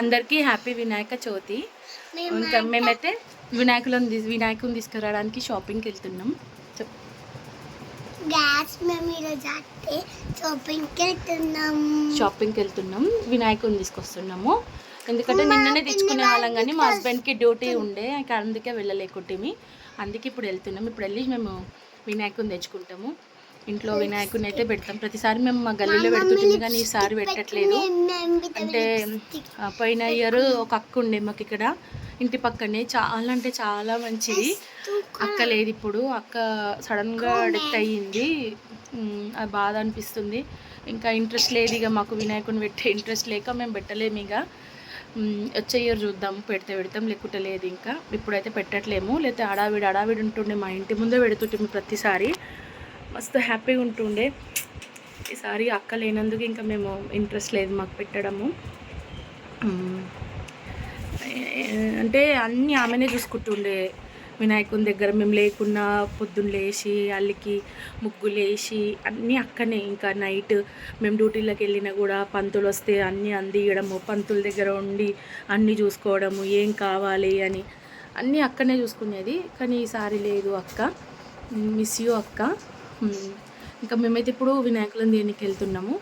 అందరికీ హ్యాపీ వినాయక చవితి. ఇంకా మేమైతే వినాయకులను వినాయకుని తీసుకురావడానికి షాపింగ్కి వెళ్తున్నాం. గ్యాస్ మేము ఈరోజు అట్టే షాపింగ్కి వెళ్తున్నాం. షాపింగ్కి వెళ్తున్నాం. వినాయకుని తీసుకొస్తున్నాము. ఎందుకంటే నిన్ననే తెచ్చుకునే వాళ్ళం కానీ మా హస్బెండ్కి డ్యూటీ ఉండే. అందుకే వెళ్ళలేకుంటేమి అందుకే ఇప్పుడు వెళ్తున్నాం. ఇప్పుడు వెళ్ళి మేము వినాయకుని తెచ్చుకుంటాము. ఇంట్లో వినాయకుడిని అయితే పెడతాం. ప్రతిసారి మేము మా గల్లీలో పెడుతుంటాము కానీ ఈసారి పెట్టట్లేదు. అంటే పోయిన ఇయర్ ఒక అక్క ఉండే మాకు ఇక్కడ. ఇంటి పక్కనే చాలా అంటే చాలా మంచిది. అక్క లేదు ఇప్పుడు. అక్క సడన్గా డెత్ అయ్యింది. అది బాధ అనిపిస్తుంది. ఇంకా ఇంట్రెస్ట్ లేదు ఇక మాకు వినాయకుని పెట్టే ఇంట్రెస్ట్ లేక మేము పెట్టలేము ఇక. వచ్చే ఇయర్ చూద్దాం. పెడితే పెడతాం లేకుంటే లేదు ఇంకా. ఇప్పుడైతే పెట్టట్లేము. లేకపోతే అడావిడి అడావిడి ఉంటుండే మా ఇంటి ముందే పెడుతుంటే ప్రతిసారి. మస్తు హ్యాపీగా ఉంటుండే. ఈసారి అక్క లేనందుకు ఇంకా మేము ఇంట్రెస్ట్ లేదు మాకు పెట్టడము. అంటే అన్నీ ఆమెనే చూసుకుంటుండే. వినాయకుని దగ్గర మేము లేకున్నా పొద్దున్న లేచి అల్లికి ముగ్గులు వేసి అన్నీ అక్కనే. ఇంకా నైట్ మేము డ్యూటీలోకి వెళ్ళినా కూడా పంతులు వస్తే అన్నీ అందియడము పంతుల దగ్గర ఉండి అన్నీ చూసుకోవడము ఏం కావాలి అని. అన్నీ అక్కనే చూసుకునేది. కానీ ఈసారి లేదు అక్క. మిస్ యూ అక్క. ఇంకా మేమైతే ఇప్పుడు వినాయకులను దీనికి వెళ్తున్నాము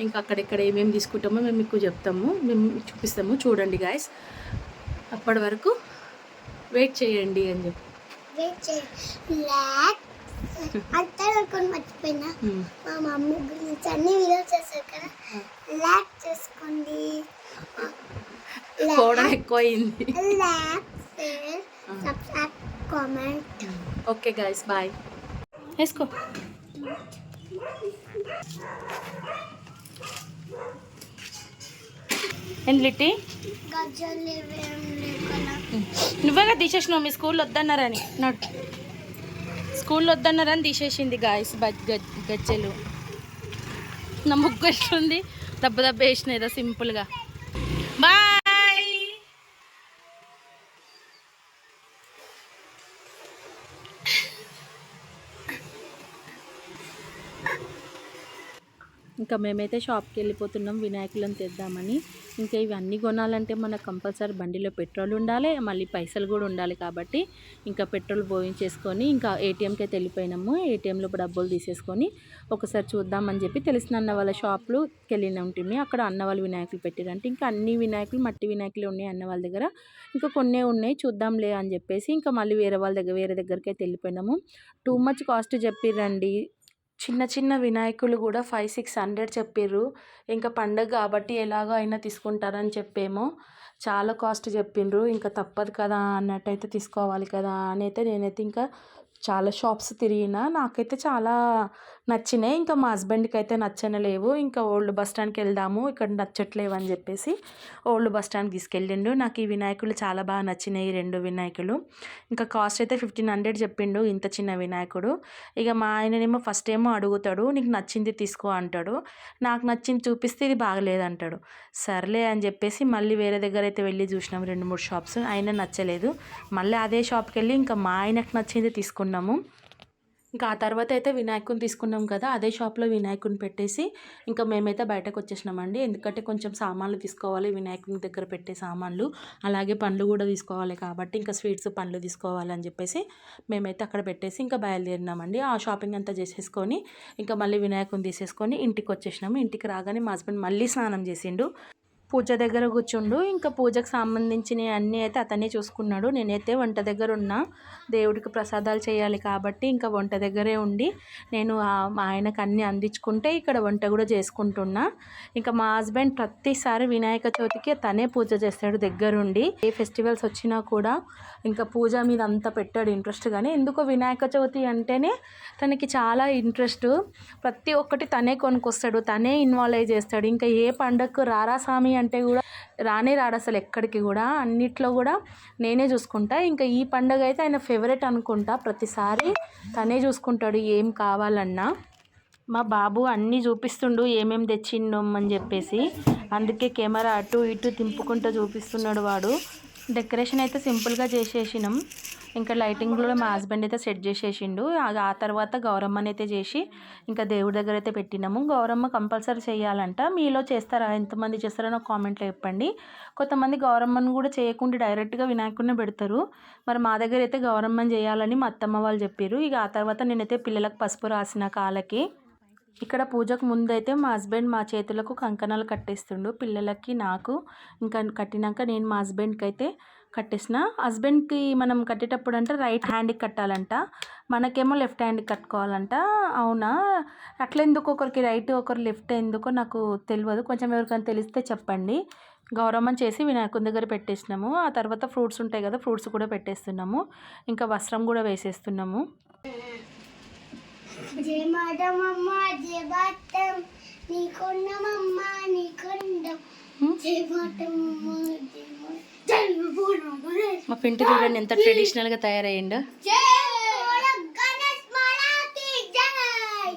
ఇంకా అక్కడెక్కడ ఏమేమి తీసుకుంటామో మేము మీకు చెప్తాము మేము చూపిస్తాము. చూడండి గాయస్ అప్పటి వరకు వెయిట్ చేయండి అని చెప్పి. మర్చిపోయినా. ఉమ్. మా మమ్మీ గురించి అన్ని వీడియోస్ చేశారు కదా. లాక్ చేసుకోండి. పోవడం ఎక్కువ అయింది like share subscribe comment okay guys bye వేసుకో ఏంటి లిట్టి? లేకుండా నువ్వేగా తీసేసినావు మీ స్కూల్లో వద్దన్నారని. నోట్ స్కూల్లో వద్దన్నారని తీసేసింది గాయస్ గజ్జెలు. నా ముగ్గు ఎట్లుంది? దెబ్బ దెబ్బ వేసిన ఏదో సింపుల్గా బాయ్ ఇంకా మేమైతే షాప్కి వెళ్ళిపోతున్నాం వినాయకులను తెద్దామని. ఇంకా ఇవన్నీ కొనాలంటే మనకు కంపల్సరీ బండిలో పెట్రోల్ ఉండాలి మళ్ళీ పైసలు కూడా ఉండాలి కాబట్టి ఇంకా పెట్రోల్ పోయించేసుకొని ఇంకా ఏటీఎంకి అయితే వెళ్ళిపోయినాము. ఏటీఎంలో డబ్బులు తీసేసుకొని ఒకసారి చూద్దామని చెప్పి తెలిసిన అన్న వాళ్ళ షాప్లోకి వెళ్ళిన ఉంటుంది అక్కడ అన్న వాళ్ళు వినాయకులు పెట్టారంటే. ఇంకా అన్ని వినాయకులు మట్టి వినాయకులు ఉన్నాయి అన్న వాళ్ళ దగ్గర. ఇంకా కొన్నే ఉన్నాయి చూద్దాంలే అని చెప్పేసి ఇంకా మళ్ళీ వేరే వాళ్ళ దగ్గర వేరే దగ్గరికి అయితే వెళ్ళిపోయినాము. టూ మచ్ కాస్ట్ చెప్పిరండి. చిన్న చిన్న వినాయకులు కూడా ఫైవ్ సిక్స్ హండ్రెడ్ చెప్పిర్రు. ఇంకా పండగ కాబట్టి ఎలాగో అయినా తీసుకుంటారని చెప్పేమో. చాలా కాస్ట్ చెప్పిండ్రు ఇంకా తప్పదు కదా అన్నట్టయితే తీసుకోవాలి కదా అని అయితే నేనైతే ఇంకా చాలా షాప్స్ తిరిగినా నాకైతే చాలా నచ్చినాయి. ఇంకా మా హస్బెండ్కి అయితే నచ్చనలేవు ఇంకా ఓల్డ్ బస్ స్టాండ్కి వెళ్దాము. ఇక్కడ నచ్చట్లేవు అని చెప్పేసి ఓల్డ్ బస్ స్టాండ్కి తీసుకెళ్ళిండు. నాకు ఈ వినాయకులు చాలా బాగా నచ్చినాయి. రెండు వినాయకులు. ఇంకా కాస్ట్ అయితే ఫిఫ్టీన్ హండ్రెడ్ చెప్పిండు ఇంత చిన్న వినాయకుడు. ఇక మా ఆయననేమో ఫస్ట్ ఏమో అడుగుతాడు. నీకు నచ్చింది తీసుకో అంటాడు. నాకు నచ్చింది చూపిస్తే ఇది బాగలేదంటాడు సర్లే అని చెప్పేసి మళ్ళీ వేరే దగ్గర అయితే వెళ్ళి చూసినాం రెండు మూడు షాప్స్. అయినా నచ్చలేదు. మళ్ళీ అదే షాప్కి వెళ్ళి ఇంకా మా ఆయనకు నచ్చింది తీసుకున్నాము. ఇంకా ఆ తర్వాత అయితే వినాయకుని తీసుకున్నాం కదా అదే షాప్లో వినాయకుని పెట్టేసి ఇంకా మేమైతే బయటకు వచ్చేసినామండి. ఎందుకంటే కొంచెం సామాన్లు తీసుకోవాలి వినాయకుని దగ్గర పెట్టే సామాన్లు అలాగే పండ్లు కూడా తీసుకోవాలి కాబట్టి ఇంకా స్వీట్స్ పండ్లు తీసుకోవాలి అని చెప్పేసి మేమైతే అక్కడ పెట్టేసి ఇంకా బయలుదేరినామండి. ఆ షాపింగ్ అంతా చేసేసుకొని ఇంకా మళ్ళీ వినాయకుని తీసేసుకొని ఇంటికి వచ్చేసినాము. ఇంటికి రాగానే మా హస్బెండ్ మళ్ళీ స్నానం చేసిండు. పూజ దగ్గర కూర్చుండు. ఇంకా పూజకు సంబంధించిన అన్నీ అయితే అతనే చూసుకున్నాడు. నేనైతే వంట దగ్గర ఉన్నా. దేవుడికి ప్రసాదాలు చేయాలి కాబట్టి ఇంకా వంట దగ్గరే ఉండి నేను ఆ- ఆయనకు అన్నీ అందించుకుంటే ఇక్కడ వంట కూడా చేసుకుంటున్నా. ఇంకా మా హస్బెండ్ ప్రతిసారి వినాయక చవితికి తనే పూజ చేస్తాడు దగ్గరుండి. ఏ ఫెస్టివల్స్ వచ్చినా కూడా ఇంకా పూజ మీద అంత పెట్టాడు ఇంట్రెస్ట్ కానీ ఎందుకో వినాయక చవితి అంటేనే తనకి చాలా ఇంట్రెస్ట్. ప్రతి ఒక్కటి తనే కొనుక్కొస్తాడు. తనే ఇన్వాల్వ్ అయి చేస్తాడు. ఇంకా ఏ పండగకు రారా స్వామి అంటే కూడా రానే రాడు అసలు ఎక్కడికి కూడా. అన్నిట్లో కూడా నేనే చూసుకుంటా. ఇంకా ఈ పండగ అయితే ఆయన ఫేవరెట్ అనుకుంటా. ప్రతిసారి తనే చూసుకుంటాడు ఏం కావాలన్నా. మా బాబు అన్నీ చూపిస్తుండు ఏమేమి తెచ్చిండమ్మని అని చెప్పేసి. అందుకే కెమెరా అటు ఇటు తింపుకుంటూ చూపిస్తున్నాడు వాడు. డెకరేషన్ అయితే సింపుల్గా చేసేసినాం. ఇంకా లైటింగ్ కూడా మా హస్బెండ్ అయితే సెట్ చేసేసిండు. ఆ తర్వాత గౌరమ్మని అయితే చేసి ఇంకా దేవుడి దగ్గర అయితే పెట్టినాము. గౌరమ్మ కంపల్సరీ చేయాలంట. మీలో చేస్తారా? ఎంతమంది చేస్తారో నాకు కామెంట్లో చెప్పండి. కొంతమంది గౌరమ్మను కూడా చేయకుండా డైరెక్ట్గా వినాయకుడిని పెడతారు. మరి మా దగ్గర అయితే గౌరమ్మని చేయాలని మా అత్తమ్మ వాళ్ళు చెప్పారు ఇక ఆ తర్వాత నేనైతే పిల్లలకు పసుపు రాసిన కాళ్ళకి ఇక్కడ పూజకు ముందైతే మా హస్బెండ్ మా చేతులకు కంకణాలు కట్టేస్తుండు. పిల్లలకి నాకు ఇంకా కట్టినాక నేను మా హస్బెండ్కి అయితే కట్టేసిన. హస్బెండ్కి మనం కట్టేటప్పుడు అంటే రైట్ హ్యాండ్కి కట్టాలంట. మనకేమో లెఫ్ట్ హ్యాండ్కి కట్టుకోవాలంట. అవునా? అట్లెందుకు ఒకరికి రైట్ ఒకరు లెఫ్ట్ ఎందుకో నాకు తెలియదు కొంచెం ఎవరికైనా తెలిస్తే చెప్పండి. గౌరవం చేసి వినాయకుని దగ్గర పెట్టేసినాము. ఆ తర్వాత ఫ్రూట్స్ ఉంటాయి కదా ఫ్రూట్స్ కూడా పెట్టేస్తున్నాము. ఇంకా వస్త్రం కూడా వేసేస్తున్నాము. జయ మాధవమ్మ జయ బాటం నీకున్నమమ్మ నీకుండం జయ మాధవమ్మ జయ మా- పింటి చూడండి ఎంత ట్రెడిషనల్గా తయారయ్యిండో. జై బోలో గణేష్ మహారాజ్కి జై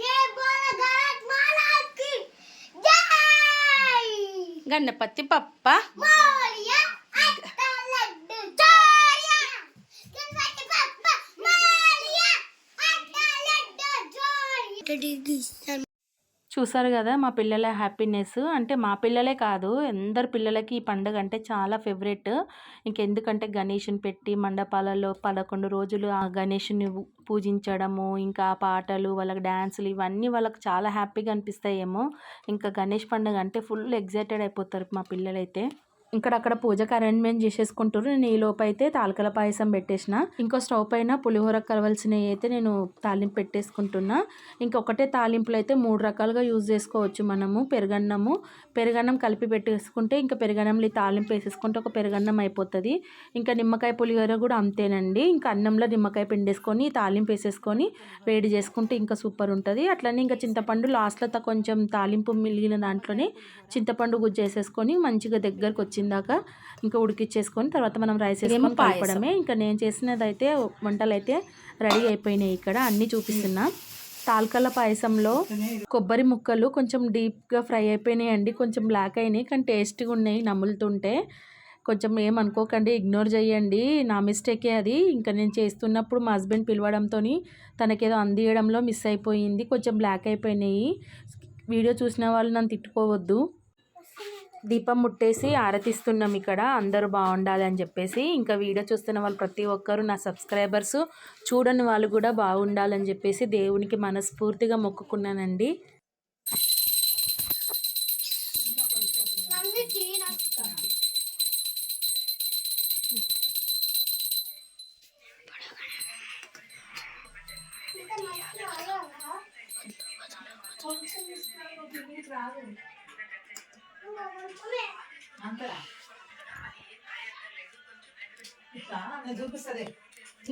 జై బోలో గణేష్ మహారాజ్కి జై గణపతి పప్ప మోరియా అట్ట లడ్డు జోరియా గణపతి బప్ప మోరియా అట్ట లడ్డు జోరియా చూసారు కదా మా పిల్లల హ్యాపీనెస్. అంటే మా పిల్లలే కాదు అందరు పిల్లలకి ఈ పండుగ అంటే చాలా ఫేవరెట్. ఇంకెందుకంటే గణేషుని పెట్టి మండపాలలో పదకొండు రోజులు ఆ గణేషుని పూజించడము ఇంకా పాటలు వాళ్ళకి డ్యాన్సులు ఇవన్నీ వాళ్ళకి చాలా హ్యాపీగా అనిపిస్తాయేమో. ఇంకా గణేష్ పండుగ అంటే ఫుల్ ఎగ్జైటెడ్ అయిపోతారు మా పిల్లలైతే. ఇక్కడ అక్కడ పూజకు అరేంజ్మెంట్ చేసేసుకుంటారు నేను ఈ లోపు అయితే తాలకల పాయసం పెట్టేసిన. ఇంకో స్టవ్ పైన పులిహోర కలవాల్సినవి అయితే నేను తాలింపు పెట్టేసుకుంటున్నా. ఇంకొకటే తాలింపులు అయితే మూడు రకాలుగా యూజ్ చేసుకోవచ్చు మనము. పెరుగన్నము. పెరుగన్నం కలిపి పెట్టేసుకుంటే ఇంకా పెరుగన్నంలో ఈ తాలింపు వేసేసుకుంటే ఒక పెరుగన్నం అయిపోతుంది. ఇంకా నిమ్మకాయ పులిహోర కూడా అంతేనండి. ఇంకా అన్నంలో నిమ్మకాయ పిండేసుకొని తాలింపు వేసేసుకొని వేడి చేసుకుంటే ఇంకా సూపర్ ఉంటుంది. అట్లనే ఇంకా చింతపండు లాస్ట్లో కొంచెం తాలింపు మిగిలిన దాంట్లోనే చింతపండు గుజ్జు వేసేసుకొని మంచిగా దగ్గరకు వచ్చిందాక ఇంకా ఉడికిచ్చేసుకొని తర్వాత మనం రైస్ వేసుకొని కలపడమే ఇంకా నేను చేసినది అయితే వంటలు అయితే రెడీ అయిపోయినాయి ఇక్కడ అన్నీ చూపిస్తున్నా. తాల్కల పాయసంలో కొబ్బరి ముక్కలు కొంచెం డీప్గా ఫ్రై అయిపోయినాయండి కొంచెం బ్లాక్ అయినాయి కానీ టేస్ట్గా ఉన్నాయి నములుతుంటే. కొంచెం ఏమనుకోకండి ఇగ్నోర్ చేయండి నా మిస్టేకే అది. ఇంకా నేను చేస్తున్నప్పుడు మా హస్బెండ్ పిలవడంతో తనకేదో అందియడంలో మిస్ అయిపోయింది కొంచెం బ్లాక్ అయిపోయినాయి. వీడియో చూసిన వాళ్ళు నన్ను తిట్టుకోవద్దు. దీపం ముట్టేసి ఆరతిస్తున్నాం ఇక్కడ. అందరూ బాగుండాలి అని చెప్పేసి ఇంకా వీడియో చూస్తున్న వాళ్ళు ప్రతి ఒక్కరు నా సబ్స్క్రైబర్స్ చూడని వాళ్ళు కూడా బాగుండాలని చెప్పేసి దేవునికి మనస్ఫూర్తిగా మొక్కుకున్నానండి.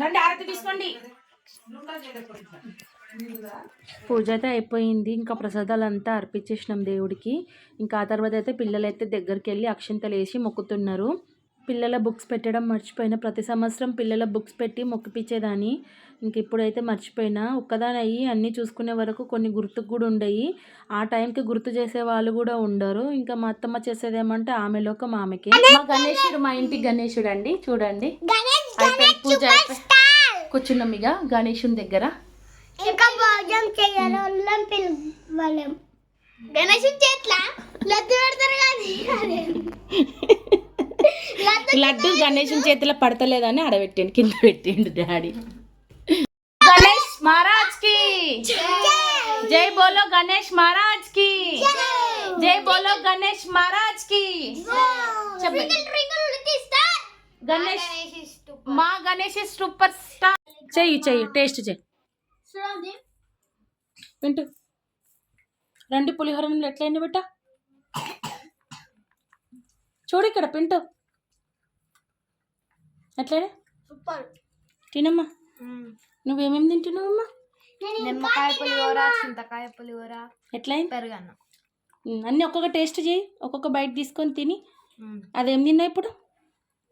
రండి ఆరతి తీసుకోండి. పూజ అయితే అయిపోయింది. ఇంకా ప్రసాదాలు అంతా అర్పించేసినాం దేవుడికి. ఇంకా ఆ తర్వాత అయితే పిల్లలైతే దగ్గరికి వెళ్ళి అక్షింతలు వేసి మొక్కుతున్నారు. పిల్లల బుక్స్ పెట్టడం మర్చిపోయిన ప్రతి సంవత్సరం పిల్లల బుక్స్ పెట్టి మొక్కిపించేదాన్ని ఇంక ఇప్పుడైతే మర్చిపోయినా. ఒక్కదాని అయ్యి అన్నీ చూసుకునే వరకు కొన్ని గుర్తుకు కూడా ఉండయి. ఆ టైంకి గుర్తు చేసే వాళ్ళు కూడా ఉండరు. ఇంకా మా అత్తమ్మ చేసేదేమంటే ఆమెలోకి మా ఆమెకి. మా గణేశుడు మా ఇంటి గణేశుడు అండి చూడండి పూజ అయిపోయి కూర్చున్నాం ఇక గణేశుని దగ్గర. ఇంకా భోజనం చేయాలి. పిలవలేం. చేట్ల లడ్డు పెడతారు కానీ. లడ్డు గణేశుని చేతిలో పడతలేదని ఆడబెట్టిండు కింద పెట్టిండు డాడీ. గణేష్ మహారాజ్కి జై బోలో గణేష్ మహారాజ్కి జై బోలో గణేష్ మహారాజ్కి గణేష్ మా గణేష్ సూపర్ స్టార్. చెయ్యి చెయ్యి టేస్ట్ చెయ్యి. వింటూ. రెండు పులిహోర నీళ్ళు ఎట్లయింది బిడ్డ? చూడు ఇక్కడ పింటు ఎట్లయినా సూపర్. తినమ్మా. నువ్వేమేమి తింటున్నావమ్మా? నిమ్మకాయ పులిహోర చింతకాయ పులిహోర ఎట్లయింది? పెరుగన్నం. అన్నీ ఒక్కొక్క టేస్ట్ చేయి ఒక్కొక్క బైట్ తీసుకొని తిని. అదేం తిన్నా ఇప్పుడు?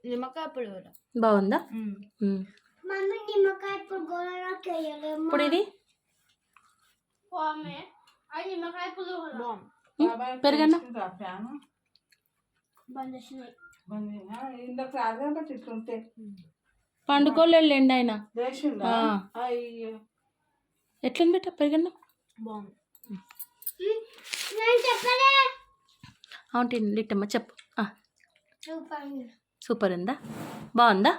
నిమ్మకాయ పులిహోర. బాగుందా? ఉమ్. మమ్మీ నిమ్మకాయ ఇప్పుడు ఇది? పెరుగన్నా? ఇందాక రాదు కాబట్టి ఇట్లుంటే పండుకోలేండి ఆయన. అయ్యో. పెరిగన్నా? బాగుంది. చెప్పలే. అవును లిట్టమ్మ చెప్పు. ఆ, సూపర్ ఉందా. బాగుందా?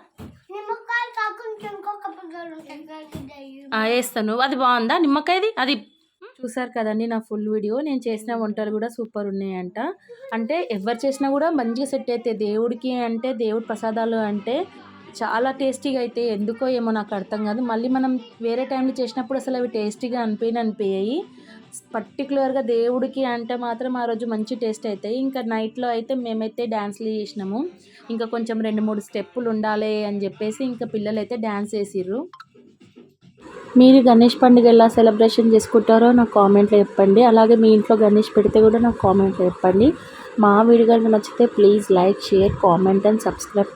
వేస్తాను. అది బాగుందా? నిమ్మకాయది? అది చూసారు కదండి నా ఫుల్ వీడియో. నేను చేసిన వంటలు కూడా సూపర్ ఉన్నాయంట. అంటే ఎవరు చేసినా కూడా మంచిగా సెట్ అయితే దేవుడికి అంటే దేవుడి ప్రసాదాలు అంటే చాలా టేస్టీగా అయితే ఎందుకో ఏమో నాకు అర్థం కాదు. మళ్ళీ మనం వేరే టైంలో చేసినప్పుడు అసలు అవి టేస్టీగా అనిపోయిన అనిపించాయి పర్టికులర్గా దేవుడికి అంటే మాత్రం ఆ రోజు మంచి టేస్ట్ అవుతాయి ఇంకా నైట్లో అయితే మేమైతే డ్యాన్స్లు చేసినాము. ఇంకా కొంచెం రెండు మూడు స్టెప్పులు ఉండాలి అని చెప్పేసి ఇంకా పిల్లలు అయితే డ్యాన్స్ వేసిర్రు. మీరు గణేష్ పండుగ ఎలా సెలబ్రేషన్ చేసుకుంటారో నాకు కామెంట్లో చెప్పండి. అలాగే మీ ఇంట్లో గణేష్ పెడితే కూడా నాకు కామెంట్లో చెప్పండి. మా వీడియో కనుక నచ్చితే please like share comment and subscribe.